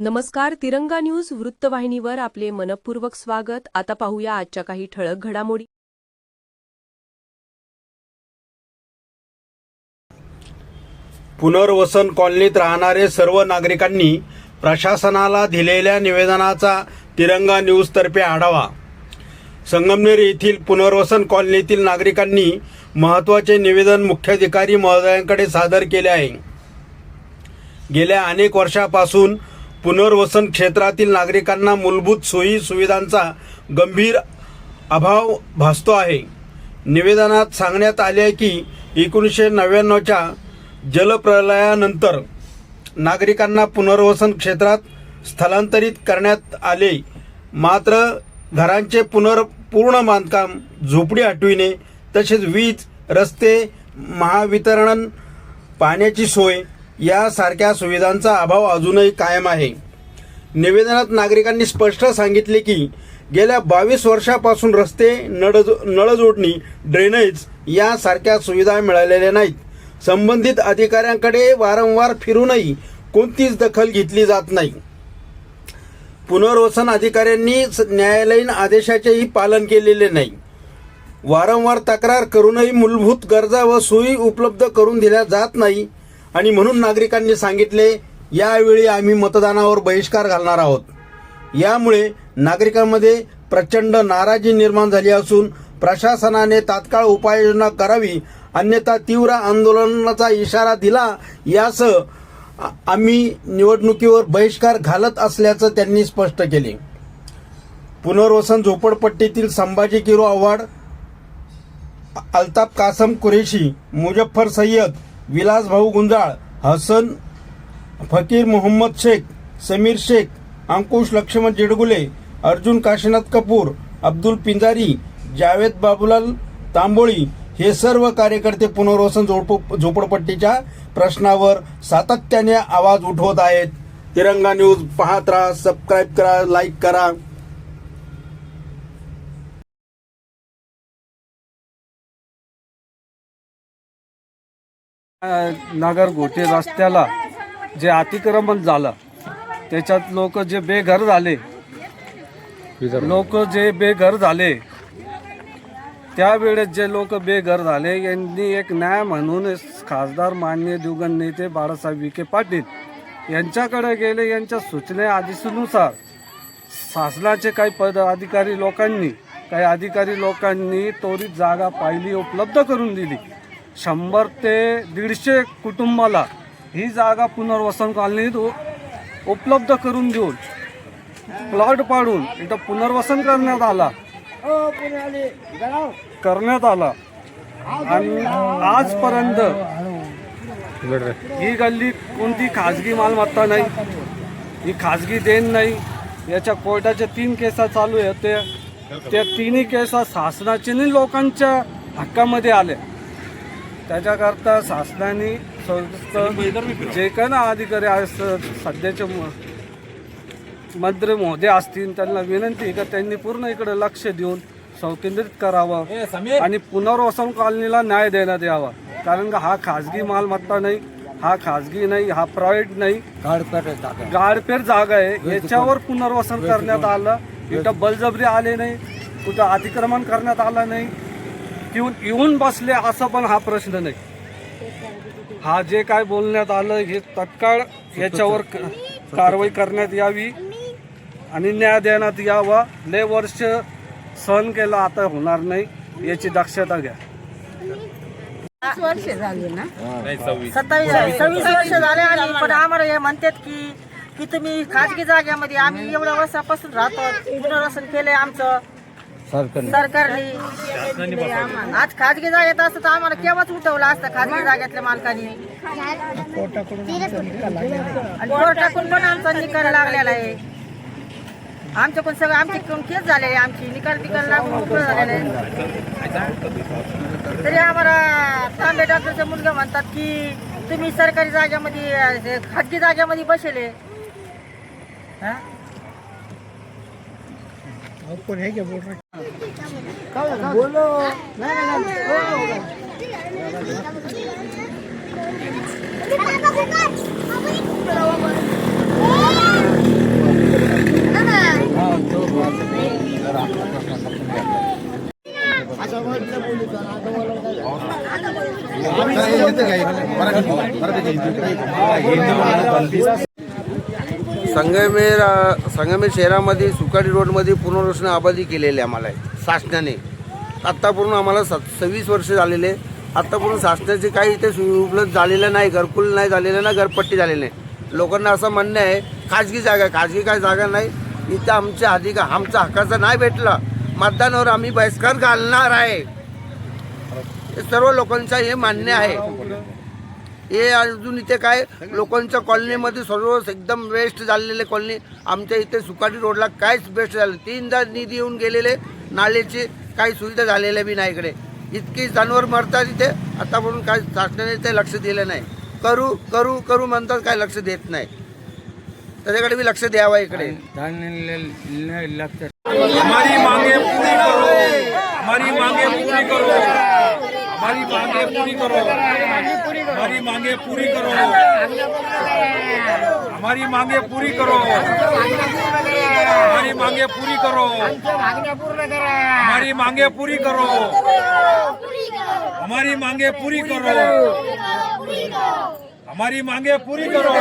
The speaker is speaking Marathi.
नमस्कार तिरंगा न्यूज वृत्तवाहिनीवर आपले मनपूर्वक स्वागत. आता पाहूया आजच्या काही ठळक घडामोडी. पुनर्वसन कॉलनीत राहणारे सर्व नागरिकांनी प्रशासनाला दिलेल्या निवेदनाचा तिरंगा न्यूजतर्फे आढावा. संगमनेर येथील पुनर्वसन कॉलनीतील नागरिकांनी महत्त्वाचे निवेदन मुख्याधिकारी महोदयांकडे सादर केले आहे. गेल्या अनेक वर्षापासून पुनर्वसन क्षेत्रातील नागरिकांना मूलभूत सोयी सुविधांचा गंभीर अभाव भासतो आहे. निवेदनात सांगण्यात आले आहे की एकोणीसशे नव्याण्णवच्या जलप्रलयानंतर नागरिकांना पुनर्वसन क्षेत्रात स्थलांतरित करण्यात आले. मात्र घरांचे पुनर् पूर्ण बांधकाम झोपडी हटविणे तसेच वीज रस्ते महावितरण पाण्याची सोय यासारख्या सुविधांचा अभाव अजूनही कायम आहे. निवेदनात नागरिकांनी स्पष्ट सांगितले की गेल्या बावीस वर्षापासून रस्ते नळ नळजोडणी ड्रेनेज यासारख्या सुविधा मिळालेल्या नाहीत. संबंधित अधिकाऱ्यांकडे वारंवार फिरूनही कोणतीच दखल घेतली जात नाही. पुनर्वसन अधिकाऱ्यांनी न्यायालयीन आदेशाचेही पालन केलेले नाही. वारंवार तक्रार करूनही मूलभूत गरजा व सोयी उपलब्ध करून दिल्या जात नाही आणि म्हणून नागरिकांनी सांगितले यावेळी आम्ही मतदानावर बहिष्कार घालणार आहोत. यामुळे नागरिकांमध्ये प्रचंड नाराजी निर्माण झाली असून प्रशासनाने तात्काळ उपाययोजना करावी अन्यथा तीव्र आंदोलनाचा इशारा दिला यासह आम्ही निवडणुकीवर बहिष्कार घालत असल्याचं त्यांनी स्पष्ट केले. पुनर्वसन झोपडपट्टीतील संभाजी किरो आव्हाड अल्ताफ कासम कुरेशी मुजफ्फर सय्यद विलास भाऊ गुंजाळ हसन फकीर मोहम्मद शेख समीर शेख अंकुश लक्ष्मण जेडगुले अर्जुन काशीनाथ कपूर अब्दुल पिंजारी जावेद बाबुलाल तांबोळी हे सर्व कार्यकर्ते पुनर्वसन झोप झोपडपट्टीच्या प्रश्नावर सातत्याने आवाज उठवत आहेत. तिरंगा न्यूज पाहत राहा सबस्क्राईब करा लाईक करा. नगर घोटे रस्त्याला जे अतिक्रमण झालं त्याच्यात लोक जे बेघर झाले लोक जे बेघर झाले त्यावेळेस जे लोक बेघर झाले यांनी एक न्याय म्हणून खासदार मान्य दिवगण नेते बाळासाहेब विखे पाटील यांच्याकडे गेले यांच्या सूचने आदेशानुसार शासनाचे काही पद अधिकारी लोकांनी काही अधिकारी लोकांनी त्वरित जागा पाहिली उपलब्ध करून दिली. शंभर ते दीडशे कुटुंबाला ही जागा पुनर्वसन कॉलनीत उपलब्ध करून देऊन प्लॉट पाडून इथं पुनर्वसन करण्यात आला. करण्यात आला. आणि आजपर्यंत ही गल्ली कोणती खाजगी मालमत्ता नाही ही खाजगी देण नाही. याच्या कोर्टाच्या तीन केसा चालू आहे ते त्या तिन्ही केसा शासनाचे लोकांच्या हक्कामध्ये आल्या. त्याच्याकरता शासनाने संस्थ- जे काही ना अधिकारी स- सध्याचे मंत्री महोदय असतील त्यांना विनंती का त्यांनी पूर्ण इकडे लक्ष देऊन संकेंद्रित करावं आणि पुनर्वसन कॉलनीला न्याय देण्यात यावा. कारण का हा खाजगी मालमत्ता नाही हा खाजगी नाही हा प्रायव्हेट नाही. गाडपेर जागा आहे. याच्यावर पुनर्वसन करण्यात आलं. इथं बलजबरी आले नाही. कुठं अतिक्रमण करण्यात आलं नाही. किंवा येऊन बसले असं पण हा प्रश्न नाही. हा जे काय बोलण्यात आलं हे तत्काळ याच्यावर कारवाई करण्यात यावी आणि न्याय देण्यात यावा. लय वर्ष सहन केलं आता होणार नाही याची दक्षता घ्या. वीस वर्ष झाली ना? सत्तावीस सव्वीस. वर्ष झाले आणि पण आम्हाला हे म्हणतात की की तुम्ही खाजगी जाग्यामध्ये आम्ही एवढ्या वर्षापासून राहतो पुनर्वसन केलंय आमचं. सरकारने. आज खाजगी जागेत असतं तर आम्हाला केव्हाच उठवलं असतं खाजगी जागेतल्या मालकाने? आणि कोर्टाकडून पण आमचा निकाल लागलेला आहे. आमच्याकडून सगळं आमची केस झालेली आहे. आमची निकाल तिकाल लागून मोकळं झालेलं आहे. तरी आम्हाला तांबे डॉक्टरचे मुलगा म्हणतात की तुम्ही सरकारी जागेमध्ये अं, खाजगी जागेमध्ये बसेले. हा? और कौन है क्या बोल रहा बोलो ना ना ना हिंदू संगमेर शहरामध्ये सुकाडी रोडमध्ये पुनर्वसन आबादी केलेली आहे आम्हाला. शासनाने. आत्तापूर्ण आम्हाला सत सव्वीस वर्ष झालेले. आत्तापूर्ण शासनाचे काही इथे उपलब्ध झालेलं नाही घरकुल नाही झालेलं ना घरपट्टी झालेली नाही. लोकांना असं म्हणणं आहे खाजगी जागा आहे. खाजगी काय जागा नाही. इथं आमच्या अधिकार आमचा हक्काचा नाही भेटला. मतदानावर आम्ही बहिष्कार घालणार आहे. हे सर्व लोकांचं हे मान्य आहे. हे अजून इथे काय लोकांच्या कॉलनीमध्ये सर्व एकदम वेस्ट झालेले कॉलनी. आमच्या इथे सुकाटी रोडला काहीच बेस्ट झालं तीनदा निधी येऊन गेलेले नाल्याची काही सुविधा झालेल्या बी नाही इकडे. इतकी जनावर मरतात इथे आतापर्यंत काय शासनाने ते लक्ष दिलं नाही. करू करू करू म्हणतात काय लक्ष देत नाही. त्याच्याकडे बी लक्ष द्यावं इकडे. हमारी मांगे पूरी करो. हमारी मांगे पूरी करो. हमारी मांगे पूरी करो. અમારી માંગે પૂરી કરો. અમારી માંગે પૂરી કરો. અમારી માંગે પૂરી કરો. અમારી માંગે પૂરી કરો. અમારી માંગે પૂરી કરો. અમારી માંગે પૂરી કરો.